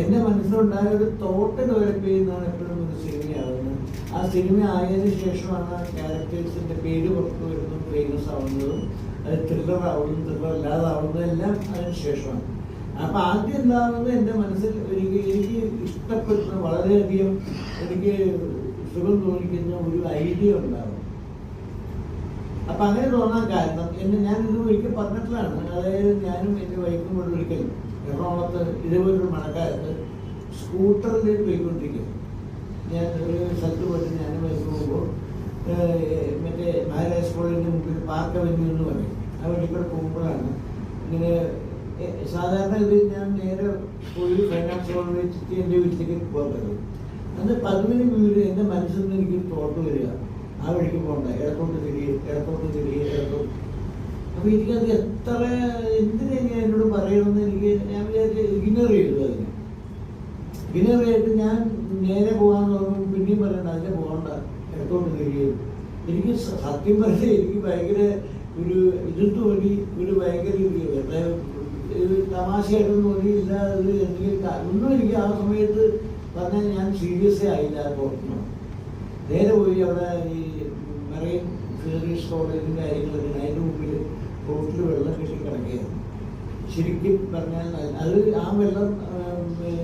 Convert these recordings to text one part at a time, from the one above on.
എന്റെ മനസ്സിലുണ്ടായ ഒരു thought develop ചെയ്യുന്നതാണ് എപ്പോഴും ഒരു സിനിമയാവുന്നത് ആ സിനിമ ആയതിനു ശേഷമാണ് ആ പേര് പുറത്തു വരുന്നതും ഫേമസ് ആവുന്നതും അത് ത്രില്ലർ ആവുന്നതും ത്രില്ലർ അല്ലാതാവുന്നതും എല്ലാം അതിന് ശേഷമാണ്. അപ്പൊ ആദ്യം എന്താവുന്നത് എന്റെ മനസ്സിൽ എനിക്ക് എനിക്ക് ഇഷ്ടപ്പെടുന്ന വളരെയധികം എനിക്ക് സുഖം തോന്നിക്കുന്ന ഒരു ഐഡിയ ഉണ്ടാവും. അപ്പൊ അങ്ങനെ തോന്നാൻ കാരണം എന്നെ ഞാൻ ഇത് ഒരിക്കൽ പറഞ്ഞിട്ടുള്ളതാണ് അതായത് ഞാനും എന്റെ വൈഫും കൂടെ എറണാകുളത്ത് ഇതേപോലൊരു മഴക്കാലത്ത് സ്കൂട്ടറിൽ പോയിക്കൊണ്ടിരിക്കും ഞാൻ ഒരു സ്ഥലത്ത് പോയിട്ട് ഞാൻ പോകുമ്പോൾ മറ്റേ മഹാരാജ് കോളേജിന്റെ മുമ്പിൽ പാർക്ക് അവന്യൂ എന്ന് പറയും. ആ വഴി കൂടെ പോകുമ്പോഴാണ് ഇങ്ങനെ സാധാരണ ഇത് ഞാൻ നേരെ പോയി ഫൈനാൻസ് കോളേജിൽ എത്തി എന്റെ വീട്ടിലേക്ക് പറ്റും. അന്ന് പതിവിന് വീട് എന്റെ മനസ്സിൽ നിന്ന് എനിക്ക് തോട്ട് വരിക. ആ വഴിക്ക് പോകണ്ട. ഇടത്തോട്ട് തിരികെ ഇടത്തോട്ട് തിരികെ ഇടത്തോട്ട് അപ്പൊ എനിക്കത് എത്ര എന്തിനാ ഞാൻ എന്നോട് പറയണമെന്ന് എനിക്ക് ഞാൻ വിചാരിച്ചു ഇഗ്നർ ചെയ്തു അതിനെ. ഇഗ്നോർ ചെയ്തിട്ട് ഞാൻ നേരെ പോകാന്ന് പറഞ്ഞു പിന്നെയും പറയണ്ട അതിനെ പോകണ്ട. എടുത്തോണ്ട് തരികയും എനിക്ക് സത്യം പറഞ്ഞാൽ എനിക്ക് ഭയങ്കര ഒരു ഇത് തോന്നി ഒരു ഭയങ്കര തമാശയായിട്ടൊന്നും തോന്നിയില്ല അത് എന്തെങ്കിലും ഒന്നും എനിക്ക് ആ സമയത്ത് പറഞ്ഞാൽ ഞാൻ സീരിയസേ ആയില്ല ആ തോന്നുന്നു നേരെ പോയി അവിടെ ഈ മറൈൻ ഫിഷറീസ് കോളേജും കാര്യങ്ങളൊക്കെ അതിന്റെ മുമ്പിൽ റോട്ടിൽ വെള്ളം കെട്ടി കിടക്കുകയാണ്. ശരിക്കും പറഞ്ഞാൽ അത് ആ വെള്ളം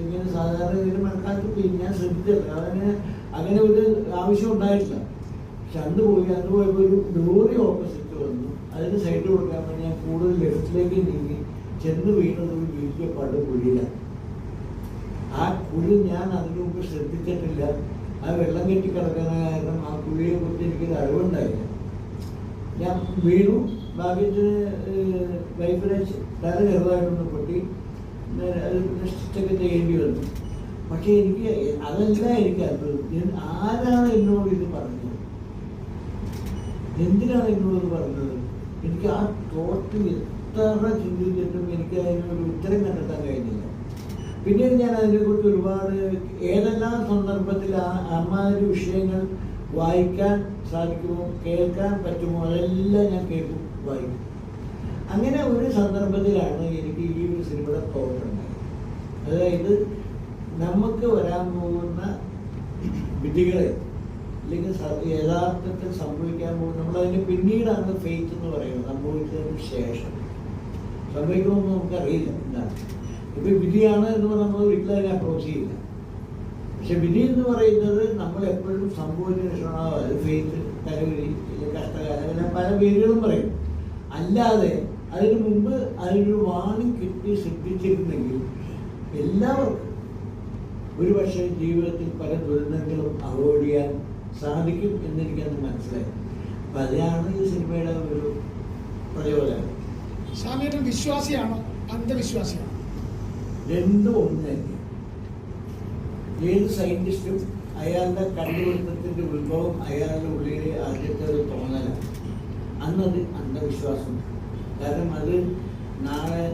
ഇങ്ങനെ സാധാരണ ഇതിന് മഴക്കാലത്ത് പിന്നെ ഞാൻ ശ്രദ്ധിച്ചില്ല അതങ്ങനെ അങ്ങനെ ഒരു ആവശ്യം ഉണ്ടായിട്ടില്ല. പക്ഷെ അന്ന് പോയി അന്ന് പോയപ്പോൾ ഒരു ലോറി ഓപ്പോസിറ്റ് വന്നു. അതിന് സൈഡ് കൊടുക്കാൻ വേണ്ടി ഞാൻ കൂടുതൽ ലെഫ്റ്റിലേക്ക് നീങ്ങി ചെന്ന് വീണത് ഒരു വീട്ടിലെ പടു കുഴിയിലാണ് ആ കുഴി ഞാൻ അതിനു മുമ്പ് ശ്രദ്ധിച്ചിട്ടില്ല. ആ വെള്ളം കെട്ടി കിടക്കുന്ന കാരണം ആ കുഴിയെ കുറിച്ച് എനിക്കൊരു അറിവുണ്ടായില്ല. ഞാൻ വീണു. ഭാഗ്യത്തിന് വൈഫിനെ തല ചെറുതായിട്ടൊന്ന് പൊട്ടി. സ്റ്റിച്ചൊക്കെ ചെയ്യേണ്ടി വന്നു. പക്ഷെ എനിക്ക് അതല്ല എനിക്ക് അത്ഭുതം. ഞാൻ ആരാണ് എന്നോട് ഇത് പറഞ്ഞത്? എന്തിനാണ് എന്നോട് പറഞ്ഞത്? എനിക്ക് ആ തോട്ടിൽ എത്ര ചിന്തിച്ചിട്ടും എനിക്ക് അതിനൊരു ഉത്തരം കണ്ടെത്താൻ കഴിഞ്ഞില്ല. പിന്നീട് ഞാൻ അതിനെക്കുറിച്ച് ഒരുപാട് ഏതെല്ലാം സന്ദർഭത്തിൽ ആ അമ്മാതിരി വിഷയങ്ങൾ വായിക്കാൻ സാധിക്കുമോ കേൾക്കാൻ പറ്റുമോ അതെല്ലാം ഞാൻ കേൾക്കും അങ്ങനെ ഒരു സന്ദർഭത്തിലാണ് എനിക്ക് ഈ ഒരു സിനിമയുടെ തോട്ടുണ്ടായത് അതായത് നമുക്ക് വരാൻ പോകുന്ന വിധികളെ അല്ലെങ്കിൽ യഥാർത്ഥത്തിൽ സംഭവിക്കാൻ പോകുന്ന നമ്മളതിന് പിന്നീടാണ് ഫെയ്ത്ത് എന്ന് പറയുന്നത് സംഭവിച്ചതിന് ശേഷം. സംഭവിക്കുമെന്ന് നമുക്കറിയില്ല എന്താണ്. ഇപ്പൊ വിധിയാണ് എന്ന് പറഞ്ഞാൽ നമ്മൾ ഒരിക്കലും അതിനെ അപ്രോച്ച് ചെയ്യില്ല. പക്ഷെ വിധി എന്ന് പറയുന്നത് നമ്മൾ എപ്പോഴും സംഭവിച്ചതിന് ശേഷമാണ് അത് ഫെയ്ത്ത് തലവിധി അല്ലെങ്കിൽ അങ്ങനെ പല പേരുകളും പറയും. അല്ലാതെ അതിനു മുമ്പ് അതിനൊരു വാണി കിട്ടി ശ്രദ്ധിച്ചിരുന്നെങ്കിൽ എല്ലാവർക്കും ഒരുപക്ഷെ ജീവിതത്തിൽ പല ദുരന്തങ്ങളും അവോയ്ഡ് ചെയ്യാൻ സാധിക്കും എന്നെനിക്കത് മനസ്സിലായി. അപ്പം അതിനാണ് ഈ സിനിമയുടെ ഒരു പ്രയോജനം സ്വാമിയുടെ വിശ്വാസിയാണോ? അന്ധവിശ്വാസിയാണോ? രണ്ടും ഒന്ന് തന്നെ ഏത് സയന്റിസ്റ്റും അയാളുടെ കണ്ടുപിടുത്തത്തിന്റെ ഉത്ഭവം അയാളുടെ ഉള്ളിലെ ആദ്യത്തെ ഒരു തോന്നലാണ്. അന്നത് അന്ധവിശ്വാസം. കാരണം അത് നാളെ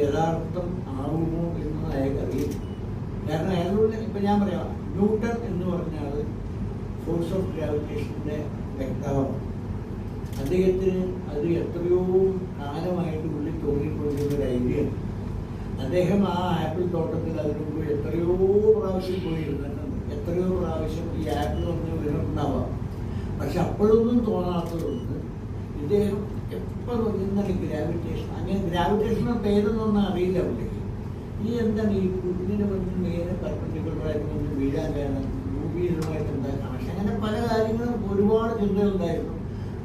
യഥാർത്ഥം ആവുമോ എന്നത് അയാൾക്ക് അറിയില്ല കാരണം അയാളുടെ ഇപ്പൊ ഞാൻ പറയാം ന്യൂട്ടൺ എന്ന് പറഞ്ഞാൽ ഫോഴ്സ് ഓഫ് ഗ്രാവിറ്റേഷന്റെ വ്യക്തമാണ്. അദ്ദേഹത്തിന് അത് എത്രയോ കാലമായിട്ട് ഉള്ളിൽ തോന്നിക്കൊണ്ടിരുന്ന ഒരു ഐഡിയ അദ്ദേഹം ആ ആപ്പിൾ തോട്ടത്തിൽ അതിനു മുമ്പ് എത്രയോ പ്രാവശ്യം പോയിരുന്നിട്ടുണ്ട്. എത്രയോ പ്രാവശ്യം ഈ ആപ്പിൾ ഒന്ന് വീണിട്ടുണ്ടാവാം പക്ഷെ അപ്പോഴൊന്നും തോന്നാത്തതുകൊണ്ട് ഇദ്ദേഹം എപ്പോൾ ഇന്നലെ ഗ്രാവിറ്റേഷൻ അങ്ങനെ ഗ്രാവിറ്റേഷന്റെ പേരൊന്നും അറിയില്ല അവിടെ ഈ എന്താണ് ഈ കുഞ്ഞിന് വന്ന് നേരെ പെർപ്പൻഡിക്കുലറായിട്ട് വന്ന് വീഴാൻ കാരണം ഭൂമിയുമായിട്ട് എന്താ കണക്ഷൻ അങ്ങനെ പല കാര്യങ്ങളും ഒരുപാട് ചിന്തകളുണ്ടായിരുന്നു.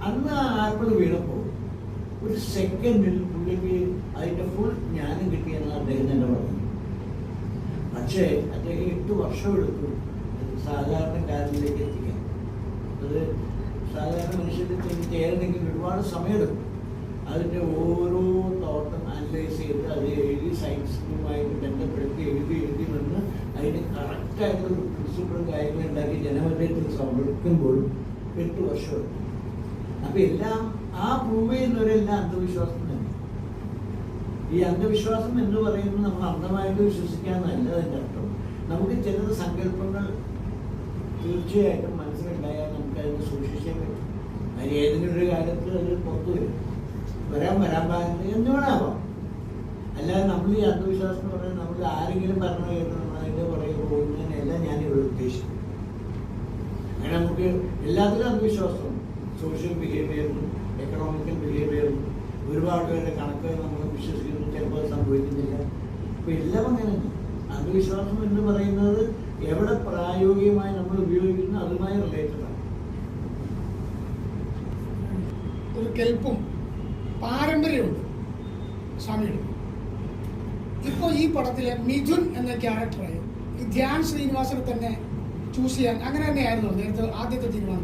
അന്ന് ആ ആപ്പിൾ വീണപ്പോൾ ഒരു സെക്കൻഡിൽ പുള്ളിക്ക് അതിന്റെ ഫുൾ ജ്ഞാനം കിട്ടിയെന്ന് അദ്ദേഹം തന്നെ പറഞ്ഞു പക്ഷേ അദ്ദേഹം എട്ട് വർഷം എടുത്തു അത് സാധാരണക്കാരിലേക്ക് എത്തിക്കാൻ. അത് സാധാരണ മനുഷ്യന്റെ ചെന്ന് ചേരണമെങ്കിൽ ഒരുപാട് സമയമെടുക്കും. അതിന്റെ ഓരോ തോട്ടം അനലൈസ് ചെയ്ത് അത് എഴുതി സയൻസുമായിട്ട് ബന്ധപ്പെടുത്തി എഴുതി എഴുതി വന്ന് അതിന് കറക്റ്റായിട്ടുള്ള പ്രിൻസിപ്പിളും കാര്യങ്ങളും ഉണ്ടാക്കി ജനമധ്യത്തിൽ സമർപ്പിക്കുമ്പോൾ എട്ട് വർഷം അപ്പൊ എല്ലാം ആ പ്രൂവ് ചെയ്യുന്നവരെല്ലാം അന്ധവിശ്വാസം തന്നെ. ഈ അന്ധവിശ്വാസം എന്ന് പറയുന്നത് നമ്മൾ അന്ധമായിട്ട് വിശ്വസിക്കാന്നല്ല അതിന്റെ അർത്ഥം. നമുക്ക് ചില സങ്കല്പങ്ങൾ തീർച്ചയായിട്ടും മനസ്സിലുണ്ടായാൽ സൂക്ഷിക്കാൻ പറ്റും അതിന് ഏതെങ്കിലും ഒരു കാലത്ത് അത് പുറത്തു വരും. വരാൻ വരാൻ പാടില്ല എന്ത് വേണമാവാം അല്ലാതെ നമ്മൾ ഈ അന്ധവിശ്വാസം എന്ന് പറഞ്ഞാൽ നമ്മൾ ആരെങ്കിലും പറഞ്ഞു നമ്മൾ അതിന്റെ പുറകെ പോകുന്നതിനല്ല ഞാൻ ഇവിടെ ഉദ്ദേശിക്കുന്നത്. അങ്ങനെ നമുക്ക് എല്ലാത്തിലും അന്ധവിശ്വാസം. സോഷ്യൽ ബിഹേവിയറും എക്കണോമിക്കൽ ബിഹേവിയറും ഒരുപാട് പേരുടെ കണക്ക് നമ്മൾ വിശ്വസിക്കുന്നു. ചിലപ്പോൾ സംഭവിക്കുന്നില്ല. അപ്പൊ എല്ലാം അങ്ങനെ. അന്ധവിശ്വാസം എന്ന് പറയുന്നത് എവിടെ പ്രായോഗികമായി നമ്മൾ ഉപയോഗിക്കുന്നു അതുമായി റിലേറ്റഡ് ആണ് ഒരു കെൽപ്പും പാരമ്പര്യമുണ്ട് സ്വാമിയുടെ. ഇപ്പോൾ ഈ പടത്തിലെ മിഥുൻ എന്ന ക്യാരക്ടറെ ധ്യാൻ ശ്രീനിവാസനെ തന്നെ ചൂസ് ചെയ്യാൻ അങ്ങനെ തന്നെയായിരുന്നു നേരത്തെ ആദ്യത്തെ തീരുമാനം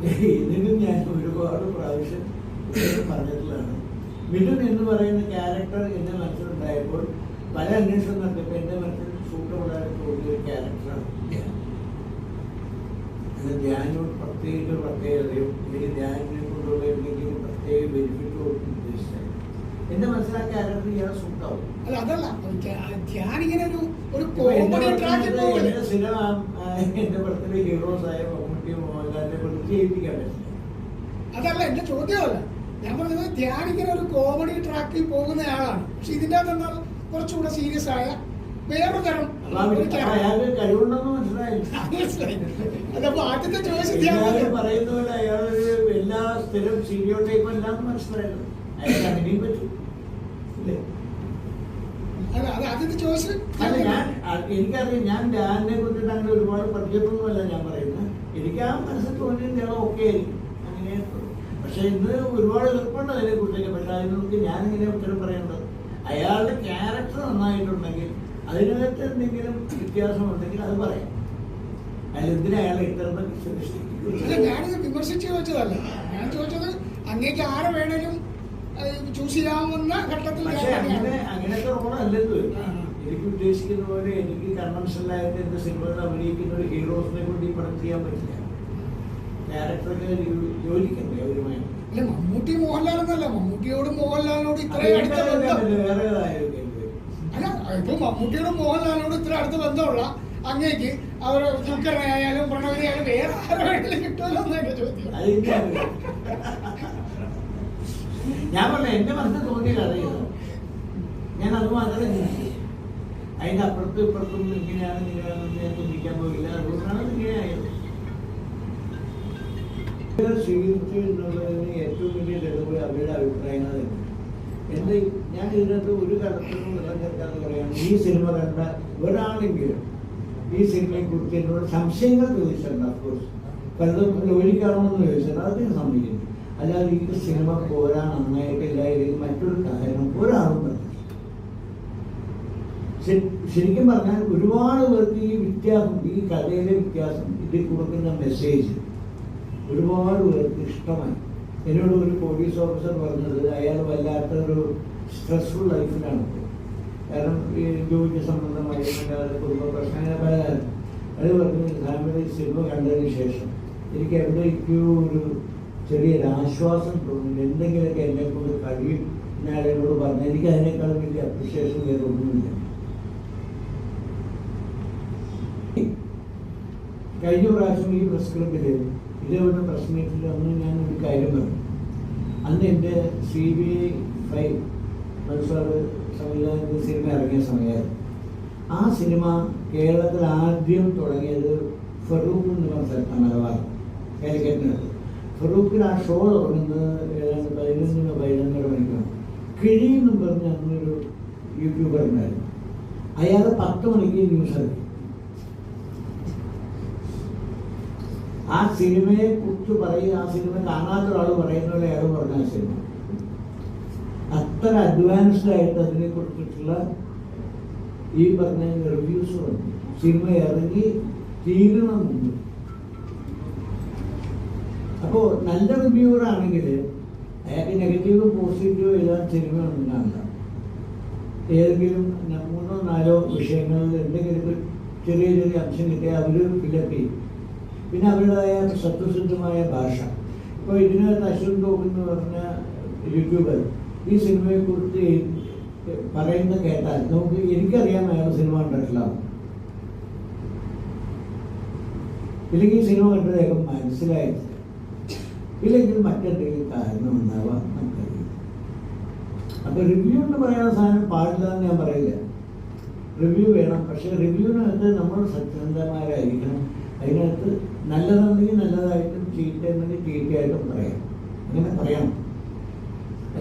ഞാൻ ഒരുപാട് പ്രാവശ്യം പറഞ്ഞിട്ടുള്ളതാണ്. മിഥുൻ എന്ന് പറയുന്ന ക്യാരക്ടർ എന്റെ മനസ്സിലുണ്ടായപ്പോൾ പല അന്വേഷണം നടത്തിയപ്പോൾ എന്റെ മനസ്സിൽ സൂട്ടമുള്ളതായിട്ട് തോന്നിയ ഒരു ക്യാരക്ടറാണ് ധ്യാനോട് പ്രത്യേക പ്രത്യേകതയും എനിക്ക് പ്രത്യേക സൂട്ടാവും അല്ല അതല്ല ഒരു കോമഡി ട്രാക്കിൽ സിനിമ എന്റെ പടത്തിലെ ഹീറോസ് ആയ മമ്മൂട്ടി മോഹൻലാലിനെ കൊണ്ട് ചെയ്യിപ്പിക്കാൻ പറ്റില്ല. അതല്ല എന്റെ ചോദ്യമല്ല. ഞാൻ പറഞ്ഞത് ധ്യാനിങ്ങനെ ഒരു കോമഡി ട്രാക്കിൽ പോകുന്ന ആളാണ്. പക്ഷെ ഇതിന്റെ അകത്ത് എന്നാൽ കുറച്ചുകൂടെ സീരിയസ് ആയ വേറൊരു തരം കഴിവുണ്ടെന്ന് മനസ്സിലായി. മനസ്സിലായി. അതപ്പോ ആദ്യത്തെ ചോദിച്ചു പറയുന്ന പോലെ അയാളൊരു എല്ലാ സ്ഥിരം സീരിയോ ടൈപ്പ് എല്ലാം മനസ്സിലായല്ലോ. അയാൾക്ക് അങ്ങനെയും പറ്റും. ഇല്ലേ? അല്ല ഞാൻ എനിക്കറിയാം ഞാൻ ഡാനിനെ കുറിച്ചിട്ട് അങ്ങനെ ഒരുപാട് പഠിച്ചിട്ടൊന്നുമല്ല ഞാൻ പറയുന്നത്. എനിക്ക് ആ മനസ്സിൽ തോന്നിയത് ഞാൻ ഓക്കെ ആയിരിക്കും. അങ്ങനെ പക്ഷെ ഇന്ന് ഒരുപാട് എളുപ്പമുണ്ട് അതിനെ കുറിച്ചൊക്കെ പക്ഷെ അതിനൊക്കെ ഞാൻ ഇങ്ങനെ ഉത്തരം പറയേണ്ടത്? അയാളുടെ ക്യാരക്ടർ നന്നായിട്ടുണ്ടെങ്കിൽ അതിനകത്ത് എന്തെങ്കിലും വ്യത്യാസം ഉണ്ടെങ്കിൽ അത് പറയാം. അതിലെന്തിനാ അയാളെ ഇത്തരം വിമർശിച്ചു വെച്ചതല്ല ഞാൻ ചോദിച്ചത് അങ്ങേക്ക് ആരെ വേണേലും ചൂസ് ചെയ്യാവുന്ന ഘട്ടത്തിൽ. അങ്ങനത്തെ എനിക്ക് ഉദ്ദേശിക്കുന്ന പോലെ എനിക്ക് കൺവെൻഷനലായിട്ട് എന്റെ സിനിമകൾ അഭിനയിക്കുന്ന ഒരു ഹീറോസിനെ കൊണ്ട് ഈ പടം ചെയ്യാൻ പറ്റില്ല. ക്യാരക്ടറൊക്കെ യോജിക്കണ്ടേ അവരുമായി അല്ല മമ്മൂട്ടി മോഹൻലാൽ എന്നല്ല മമ്മൂട്ടിയോടും മോഹൻലാലിനോട് ഇത്രയും അടുത്ത ബന്ധം. അല്ല? ഇപ്പൊ മമ്മൂട്ടിയോടും മോഹൻലാലിനോട് ഇത്ര അടുത്ത ബന്ധമുള്ള അങ്ങേക്ക് അവർ ദുഃഖനായാലും പ്രണവിയായാലും വേറെ ആരോടെങ്കിലും കിട്ടുമല്ലോ എന്നൊക്കെ ചോദ്യം. ഞാൻ പറഞ്ഞ എന്റെ മനസ്സിൽ തോന്നിയ അറിയോ? ഞാൻ അത് മാത്രമേ ചിന്തിക്കൂ. അതിന്റെ അപ്പുറത്തും ഇപ്പുറത്തും ഇങ്ങനെയാണ് നിങ്ങളാണെന്ന് ഞാൻ ചിന്തിക്കാൻ പോകില്ല അതുകൊണ്ടാണ് ഇങ്ങനെയായത് സ്വീകരിച്ചു എന്നുള്ളതിന് ഏറ്റവും വലിയ തെളിവ് അവരുടെ അഭിപ്രായങ്ങൾ എന്റെ ഞാൻ ഇതിനകത്ത് ഒരു തരത്തിലും ചേർക്കാന്ന് പറയാണ് ഈ സിനിമ കണ്ട ഒരാളെങ്കിലും ഈ സിനിമയെ കുറിച്ച് എന്നോട് സംശയങ്ങൾ ചോദിച്ചിട്ടുണ്ട് അഫ്കോഴ്സ് പലതും ജോലിക്കാണോന്ന് ചോദിച്ചിട്ടുണ്ട്. അതൊക്കെ സംഭവിക്കുന്നു അല്ലാതെ ഈ സിനിമ പോരാ നന്നായിട്ടില്ല അല്ലെങ്കിൽ മറ്റൊരു കാരണം ഒരാളും പറഞ്ഞില്ല ശരി- ശരിക്കും പറഞ്ഞാൽ ഒരുപാട് പേർക്ക് ഈ വ്യത്യാസം ഈ കഥയിലെ വ്യത്യാസം ഇതിൽ കൊടുക്കുന്ന മെസ്സേജ് ഒരുപാട് പേർക്ക് ഇഷ്ടമായി. എന്നോട് ഒരു പോലീസ് ഓഫീസർ പറഞ്ഞത് അയാൾ വല്ലാത്തൊരു സ്ട്രെസ്ഫുൾ ലൈഫിലാണ്. കാരണം ഈ ജോലി സംബന്ധമായി അല്ലാതെ കുടുംബ പ്രശ്നങ്ങൾ പലതായിരുന്നു. അത് പറഞ്ഞു ഫാമിലി സിനിമ കണ്ടതിന് ശേഷം എനിക്ക് എവിടേക്കോ ഒരു ചെറിയൊരു ആശ്വാസം തോന്നി. എന്തെങ്കിലുമൊക്കെ എന്നെ കൊണ്ട് കഴിയും എന്നാൽ എന്നോട് പറഞ്ഞു. എനിക്ക് അതിനേക്കാളും വലിയ അപ്രിഷിയേഷൻ വേറെ ഒന്നുമില്ല. കഴിഞ്ഞ പ്രാവശ്യം ഈ പ്രസ് ക്ലബിൽ ഇതേപോലെ പ്രസ് മീറ്റിൽ ഞാൻ ഒരു കാര്യം പറഞ്ഞു. അന്ന് എന്റെ സി ബി ഐ ഫൈവ് മനസ്സാറ് സംവിധാനത്തിൽ സിനിമ ഇറങ്ങിയ സമയമായിരുന്നു ആ സിനിമ കേരളത്തിൽ ആദ്യം തുടങ്ങിയത് ഫറൂഖ് എന്ന് പറഞ്ഞ സ്ഥലത്താണ് മലബാർ കാലിക്കറ്റിനകത്ത് ഫറൂഖിൽ ആ ഷോ തുടങ്ങുന്നത് ഏതാണ്ട് പതിനൊന്നിനോ പതിനൊന്നര മണിക്കാണ്. കിഴി എന്നും പറഞ്ഞ അന്നൊരു യൂട്യൂബർ ഉണ്ടായിരുന്നു. അയാൾ പത്ത് മണിക്ക് ന്യൂസ് ഇറക്കി ആ സിനിമയെ കുറിച്ച് പറയുക ആ സിനിമ കാണാത്ത ഒരാൾ പറയുന്ന പോലെ അയാൾ പറഞ്ഞ ആ സിനിമ. അത്ര അഡ്വാൻസ്ഡ് ആയിട്ട് അതിനെ കുറിച്ചിട്ടുള്ള ഈ പറഞ്ഞ റിവ്യൂസ് വന്നു. സിനിമ ഇറങ്ങി തീരണം അപ്പോ നല്ല റിവ്യൂവർ ആണെങ്കിൽ അയാൾക്ക് നെഗറ്റീവ് പോസിറ്റീവ് എല്ലാം സിനിമ ഉണ്ടാകില്ല ഏതെങ്കിലും മൂന്നോ നാലോ വിഷയങ്ങളിൽ എന്തെങ്കിലും ചെറിയ ചെറിയ അംശം കിട്ടിയാൽ അവർ ഫിലപ്പ് ചെയ്യും. പിന്നെ അവരുടേതായ സത്യസിദ്ധമായ ഭാഷ. ഇപ്പോൾ ഇതിനകത്ത് അശ്വൻ ടോപ്പ് എന്ന് പറഞ്ഞ യൂട്യൂബർ ഈ സിനിമയെക്കുറിച്ച് പറയുന്നത് കേട്ടാൽ നമുക്ക് എനിക്കറിയാം അയാൾ സിനിമ കണ്ടിട്ടില്ല. ഇല്ലെങ്കിൽ ഈ സിനിമ കണ്ടതൊക്കെ മനസ്സിലായി. ഇല്ലെങ്കിൽ മറ്റെന്തെങ്കിലും കാരണം ഉണ്ടാവാം നമുക്കറിയാം. അപ്പൊ റിവ്യൂ എന്ന് പറയുന്ന സാധനം പാടില്ല എന്ന് ഞാൻ പറയില്ല. റിവ്യൂ വേണം. പക്ഷെ റിവ്യൂവിനകത്ത് നമ്മൾ സത്യസന്ധമാരായിരിക്കണം അതിനകത്ത് നല്ലതാണെങ്കിൽ നല്ലതായിട്ടും ചീറ്റ ഉണ്ടെങ്കിൽ ചീത്തയായിട്ടും പറയാം. അങ്ങനെ പറയണം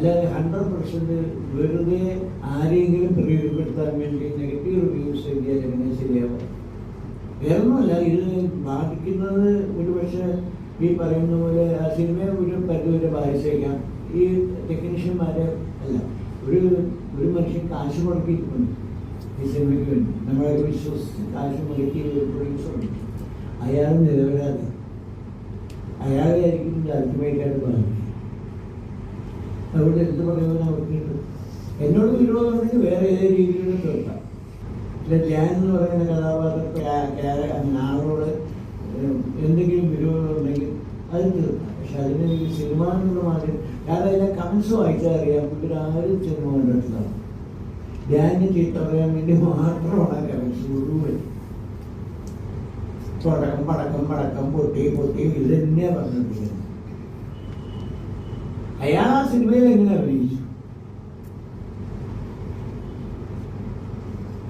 അല്ലാതെ ഹൺഡ്രഡ് പെർസെന്റ് വെറുതെ ആരെങ്കിലും പ്രയോജനപ്പെടുത്താൻ വേണ്ടി നെഗറ്റീവ് റിവ്യൂസ് എഴുതിയാൽ എങ്ങനെ ശരിയാവും? വേറൊന്നുമല്ല ഇത് ബാധിക്കുന്നത് ഒരു പക്ഷേ ഈ പറയുന്ന പോലെ ആ സിനിമയെ ഒരു പരിധിവരെ ബാധിച്ചേക്കാം. ഈ ടെക്നീഷ്യന്മാരെ അല്ല ഒരു ഒരു മനുഷ്യൻ കാശ് മുടക്കിയിട്ടുണ്ട് ഈ സിനിമയ്ക്ക് വേണ്ടി. നമ്മളെ വിശ്വസിച്ച് കാശ് മുടക്കിയ ഒരു പ്രൊഡ്യൂസറുണ്ട് അയാൾ നിലവിടാതെ അയാളെ ആയിരിക്കും അൾട്ടിമേറ്റായിട്ട് ബാധിക്കുക അതുകൊണ്ട് എന്ത് പറയുമെന്ന് അവർക്ക് എന്നോട് വിരോധമുണ്ടെങ്കിൽ വേറെ ഏത് രീതിയിലും തീർക്കാം. ഇല്ല ധ്യാൻ എന്ന് പറയുന്ന കഥാപാത്രത്തെ ആളോട് എന്തെങ്കിലും വിരോധമുണ്ടെങ്കിൽ അത് തീർക്കാം. പക്ഷെ അതിന് എനിക്ക് സിനിമ എന്നുള്ള മാതിരി കാരണം അതിനെ കമൻസ് വായിച്ചാൽ അറിയാം. ഇവരാരും സിനിമ കണ്ടിട്ടില്ല ധ്യാനിന് ചീത്ത പറയാൻ വേണ്ടി മാത്രമാണ് കമൻസ് മുഴുവൻ തുടക്കം പടക്കം പടക്കം പൊട്ടി പൊട്ടി ഇത് തന്നെയാണ് പറഞ്ഞിരിക്കുന്നത്. അയാൾ ആ സിനിമയിൽ എങ്ങനെ അഭിനയിച്ചു?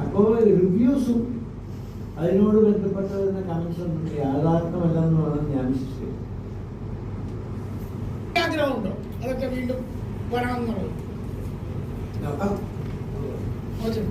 അപ്പോൾ റിവ്യൂസും അതിനോട് ബന്ധപ്പെട്ട വരുന്ന കമൻസ് ഒന്നും യാഥാർത്ഥ്യമല്ലെന്ന് വേണം ഞാൻ വിശ്വസിക്കുന്നത് ആഗ്രഹമുണ്ടോ? അതൊക്കെ വീണ്ടും വരണം എന്നുള്ളത് നോക്കാം. ഓക്കെ.